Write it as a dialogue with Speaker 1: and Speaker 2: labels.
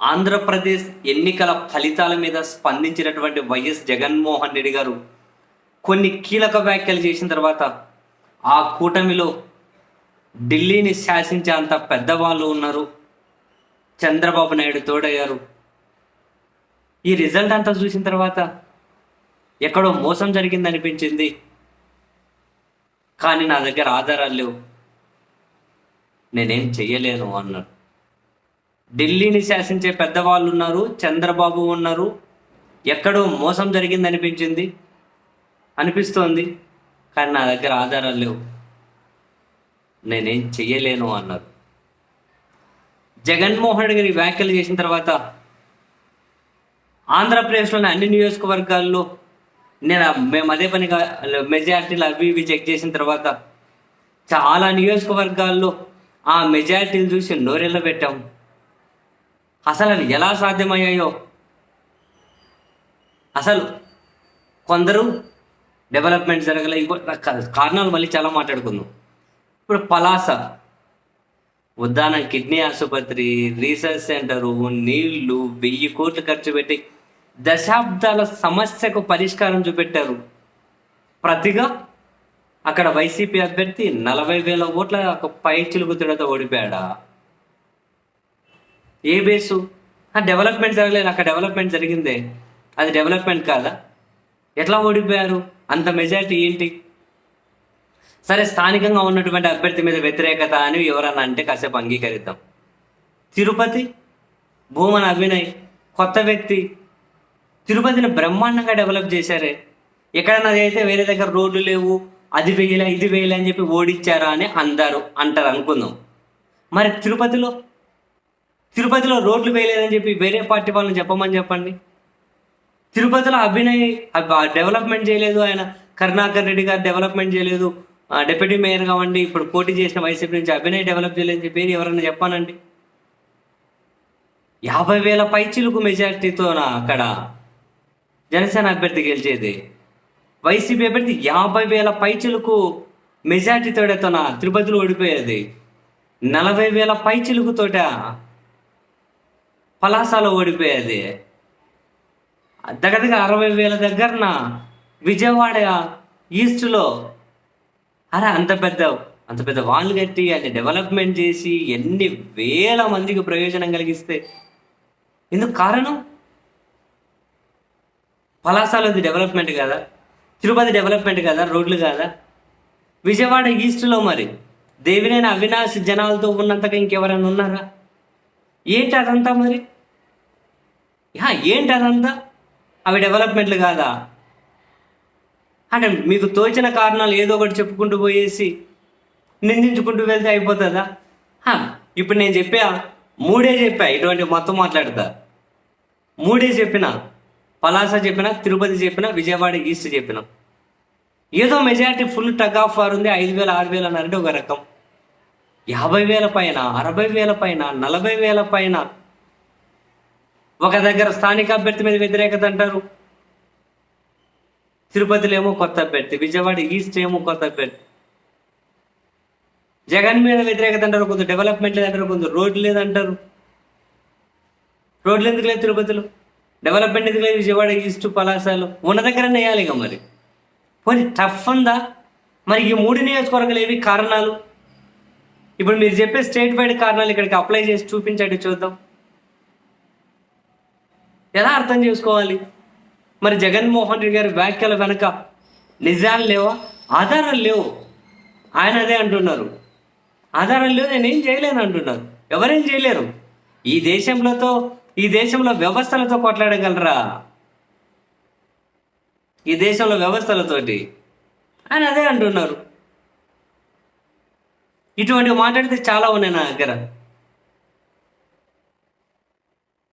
Speaker 1: ఆంధ్రప్రదేశ్ ఎన్నికల ఫలితాల మీద స్పందించినటువంటి వైఎస్ జగన్మోహన్ రెడ్డి గారు కొన్ని కీలక వ్యాఖ్యలు చేసిన తర్వాత ఆ కూటమిలో ఢిల్లీని శాసించే అంత పెద్దవాళ్ళు ఉన్నారు. చంద్రబాబు నాయుడు తోడయ్యారు. ఈ రిజల్ట్ అంతా చూసిన తర్వాత ఎక్కడో మోసం జరిగింది అనిపించింది కానీ నా దగ్గర ఆధారాలు లేవు. నేనేం చెయ్యలేను అన్నాడు ఢిల్లీని శాసించే పెద్దవాళ్ళు ఉన్నారు చంద్రబాబు ఉన్నారు. ఎక్కడో మోసం జరిగింది అనిపించింది అనిపిస్తోంది. కానీ నా దగ్గర ఆధారాలు లేవు. నేనేం చెయ్యలేను అన్నారు. జగన్మోహన్ రెడ్డి గారి వ్యాఖ్యలు చేసిన తర్వాత ఆంధ్రప్రదేశ్లోని అన్ని నియోజకవర్గాల్లో నేను మేము అదే పనిగా మెజార్టీలు అవి ఇవి చెక్ చేసిన తర్వాత చాలా నియోజకవర్గాల్లో ఆ మెజార్టీలు చూసి నోరెళ్ళ పెట్టాం అసలు ఎలా సాధ్యమయ్యాయో? అసలు కొందరు డెవలప్మెంట్ జరగలే ఇంకో కారణాలు మళ్ళీ చాలా మాట్లాడుకుందాం. ఇప్పుడు పలాస ఉద్దాన కిడ్నీ ఆసుపత్రి రీసెర్చ్ సెంటరు నీళ్ళు వెయ్యి కోట్లు ఖర్చు పెట్టి దశాబ్దాల సమస్యకు పరిష్కారం చూపెట్టారు. ప్రతిగా అక్కడ వైసీపీ అభ్యర్థి నలభై వేల ఓట్ల ఒక పై చిలుగుతుడతో ఓడిపోయాడా? ఏ బేసు? ఆ డెవలప్మెంట్ జరగలేదు. అక్కడ డెవలప్మెంట్ జరిగిందే. అది డెవలప్మెంట్ కాదా? ఎట్లా ఓడిపోయారు? అంత మెజారిటీ ఏంటి? సరే స్థానికంగా ఉన్నటువంటి అభ్యర్థి మీద వ్యతిరేకత అని ఎవరన్నా అంటే కాసేపు అంగీకరిద్దాం. తిరుపతి? భూమన అభినయ్. కొత్త వ్యక్తి. తిరుపతిని బ్రహ్మాండంగా డెవలప్ చేశారే. ఎక్కడన్నా అయితే వేరే దగ్గర రోడ్లు లేవు అది వేయలే ఇది వేయలే అని చెప్పి ఓడిచ్చారా అని అందరు అంటారు అనుకుందాం. మరి తిరుపతిలో తిరుపతిలో రోడ్లు వేయలేదని చెప్పి వేరే పార్టీ వాళ్ళని చెప్పమని చెప్పండి. తిరుపతిలో అభినయ్ డెవలప్మెంట్ చేయలేదు ఆయన. కరుణాకర్ రెడ్డి గారు డెవలప్మెంట్ చేయలేదు. డిప్యూటీ మేయర్ కావండి ఇప్పుడు పోటీ చేసిన వైసీపీ నుంచి అభినయ్ డెవలప్ చేయలేదని చెప్పి ఎవరన్నా చెప్పానండి యాభై వేల పైచిలుకు మెజారిటీతోనా అక్కడ? జనసేన అభ్యర్థి గెలిచేది. వైసీపీ అభ్యర్థి యాభై వేల పైచిలుకు మెజార్టీతోటతోన తిరుపతిలో ఓడిపోయేది? నలభై వేల పైచిలుకుతోట పలాసలో ఓడిపోయేది. దగ్గర అరవై వేల దగ్గరన విజయవాడ ఈస్ట్లో అరే అంత పెద్ద అంత పెద్ద వాళ్ళు కట్టి అన్ని డెవలప్మెంట్ చేసి ఎన్ని వేల మందికి ప్రయోజనం కలిగిస్తే ఎందుకు కారణం? పలాసాలోది డెవలప్మెంట్ కదా? తిరుపతి డెవలప్మెంట్ కదా? రోడ్లు కదా? విజయవాడ ఈస్ట్లో మరి దేవినేని అవినాష్ జనాలతో ఉన్నంతగా ఇంకెవరైనా ఉన్నారా? ఏంటి అదంతా మరి? ఏంటి అదంతా? అవి డెవలప్మెంట్లు కాదా? అంటే మీకు తోచిన కారణాలు ఏదో ఒకటి చెప్పుకుంటూ పోయేసి నిందించుకుంటూ వెళ్తే అయిపోతుందా? ఇప్పుడు నేను చెప్పా మూడే చెప్పా ఇటువంటి మొత్తం మాట్లాడతా. మూడే చెప్పిన పలాస చెప్పిన తిరుపతి చెప్పిన విజయవాడ ఈస్ట్ చెప్పిన. ఏదో మెజారిటీ ఫుల్ టగ్ ఆఫ్ వారు ఉంది ఐదు వేల ఆరు వేలు అన్నారంటే ఒక రకం. యాభై వేల పైన అరవై వేల పైన నలభై వేల పైన ఒక దగ్గర స్థానిక అభ్యర్థి మీద వ్యతిరేకత అంటారు. తిరుపతిలో ఏమో కొత్త అభ్యర్థి విజయవాడ ఈస్ట్ ఏమో కొత్త అభ్యర్థి. జగన్ మీద వ్యతిరేకత అంటారు కొంత డెవలప్మెంట్ లేదంటారు కొంత రోడ్లు లేదంటారు రోడ్లు ఎందుకు లేదు తిరుపతిలో? డెవలప్మెంట్ ఎందుకు లేదు విజయవాడ ఈస్ట్ పలాసాలు? ఉన్న దగ్గర వేయాలి ఇక మరి. పోనీ టఫ్ ఉందా? మరి ఈ మూడు నియోజకవర్గాలు ఏవి కారణాలు? ఇప్పుడు మీరు చెప్పే స్టేట్ వైడ్ కారణాలు ఇక్కడికి అప్లై చేసి చూపించండి చూద్దాం. ఎలా అర్థం చేసుకోవాలి? మరి జగన్మోహన్ రెడ్డి గారి వ్యాఖ్యల వెనక నిజాలు లేవా? ఆధారాలు లేవు. ఆయన అదే అంటున్నారు. ఆధారాలు లేవు నేనేం చేయలేను అంటున్నారు. ఎవరేం చేయలేరు? ఈ దేశంలోతో ఈ దేశంలో వ్యవస్థలతో కొట్లాడగలరా? ఈ దేశంలో వ్యవస్థలతోటి. ఆయన అదే అంటున్నారు. ఇటువంటివి మాట్లాడితే చాలా ఉన్నాయి నా దగ్గర.